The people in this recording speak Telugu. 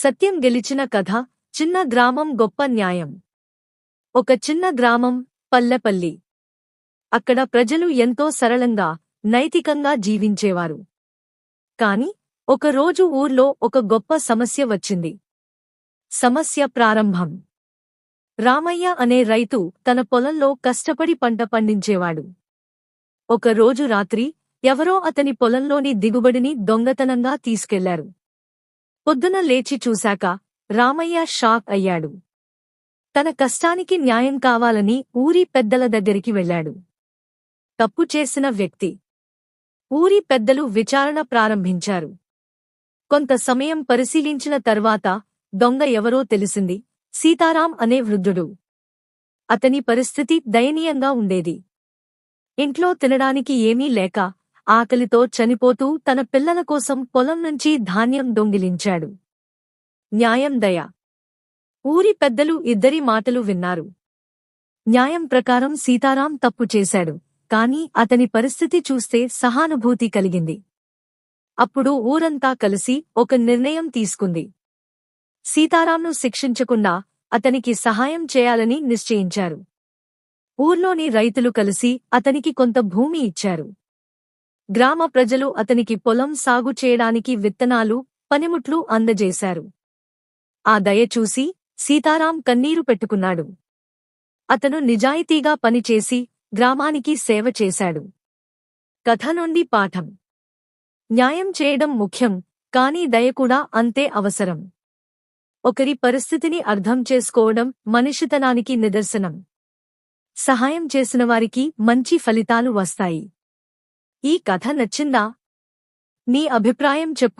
సత్యం గెలిచిన కథ చిన్న గ్రామం గొప్ప న్యాయం. ఒక చిన్న గ్రామం పల్లెపల్లి. అక్కడ ప్రజలు ఎంతో సరళంగా నైతికంగా జీవించేవారు. కాని ఒకరోజు ఊర్లో ఒక గొప్ప సమస్య వచ్చింది. సమస్య ప్రారంభం. రామయ్య అనే రైతు తన పొలంలో కష్టపడి పంట పండించేవాడు. ఒకరోజు రాత్రి ఎవరో అతని పొలంలోని దిగుబడిని దొంగతనంగా తీసుకెళ్ళారు. పొద్దున లేచి చూశాక రామయ్య షాక్ అయ్యాడు. తన కష్టానికి న్యాయం కావాలని ఊరి పెద్దల దగ్గరికి వెళ్ళాడు తప్పు చేసిన వ్యక్తి. ఊరి పెద్దలు విచారణ ప్రారంభించారు. కొంత సమయం పరిశీలించిన తర్వాత దొంగ ఎవరో తెలిసింది. సీతారాం అనే వృద్ధుడు. అతని పరిస్థితి దయనీయంగా ఉండేది. ఇంట్లో తినడానికి ఏమీ లేక ఆకలితో చనిపోతూ తన పిల్లల కోసం పొలం నుంచి ధాన్యం దొంగిలించాడు. న్యాయం దయ. ఊరి పెద్దలు ఇద్దరి మాటలు విన్నారు. న్యాయం ప్రకారం సీతారాం తప్పు చేశాడు కాని అతని పరిస్థితి చూస్తే సహానుభూతి కలిగింది. అప్పుడు ఊరంతా కలిసి ఒక నిర్ణయం తీసుకుంది. సీతారాంను శిక్షించకుండా అతనికి సహాయం చేయాలని నిశ్చయించారు. ఊర్లోని రైతులు కలిసి అతనికి కొంత భూమి ఇచ్చారు. గ్రామ ప్రజలు అతనికి పొలం సాగు చేయడానికి విత్తనాలు పనిముట్లు అందజేశారు. ఆ దయ చూసి సీతారాం కన్నీరు పెట్టుకున్నాడు. అతను నిజాయితీగా పనిచేసి గ్రామానికి సేవ చేశాడు. కథ నుండి పాఠం. న్యాయం చేయడం ముఖ్యం కానీ దయ కూడా అంతే అవసరం. ఒకరి పరిస్థితిని అర్థం చేసుకోవడం మనిషితనానికి నిదర్శనం. సహాయం చేసిన వారికి మంచి ఫలితాలు వస్తాయి. ఈ కథ నచ్చిందా? నీ అభిప్రాయం చెప్పు.